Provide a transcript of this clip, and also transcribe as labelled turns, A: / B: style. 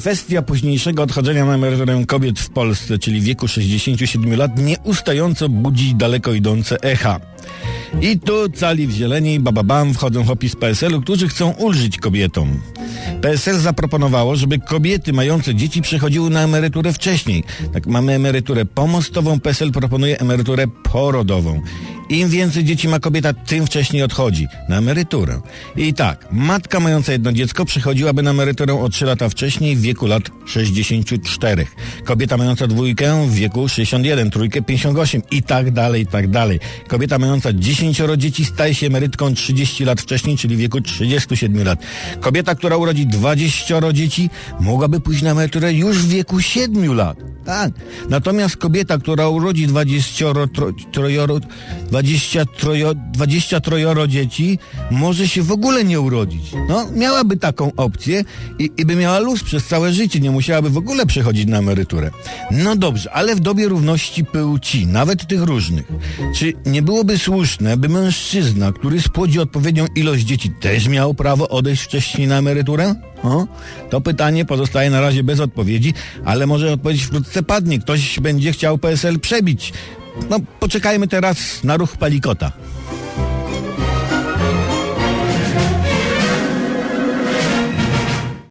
A: Kwestia późniejszego odchodzenia na emeryturę kobiet w Polsce, czyli wieku 67 lat, nieustająco budzi daleko idące echa. I tu cali w zieleni, bababam, wchodzą hopi z PSL-u, którzy chcą ulżyć kobietom. PSL zaproponowało, żeby kobiety mające dzieci przechodziły na emeryturę wcześniej. Tak, mamy emeryturę pomostową, PSL proponuje emeryturę porodową. Im więcej dzieci ma kobieta, tym wcześniej odchodzi na emeryturę. I tak, matka mająca jedno dziecko przechodziłaby na emeryturę o 3 lata wcześniej w wieku lat 64. Kobieta mająca dwójkę w wieku 61, trójkę 58 i tak dalej, i tak dalej. Kobieta mająca 10 dzieci staje się emerytką 30 lat wcześniej, czyli w wieku 37 lat. Kobieta, która urodzi 20 dzieci, mogłaby pójść na emeryturę już w wieku 7 lat. Tak. Natomiast kobieta, która urodzi 20 tro, trojoro, 20 trojo, 20 trojoro dzieci, może się w ogóle nie urodzić. No, miałaby taką opcję i, i by miała luz przez całe życie, nie musiałaby w ogóle przechodzić na emeryturę. No dobrze, ale w dobie równości płci, nawet tych różnych, czy nie byłoby słuszne, by mężczyzna, który spłodzi odpowiednią ilość dzieci, też miał prawo odejść wcześniej na emeryturę? O, to pytanie pozostaje na razie bez odpowiedzi, ale może odpowiedź wkrótce padnie. Ktoś będzie chciał PSL przebić. No, poczekajmy teraz na ruch Palikota.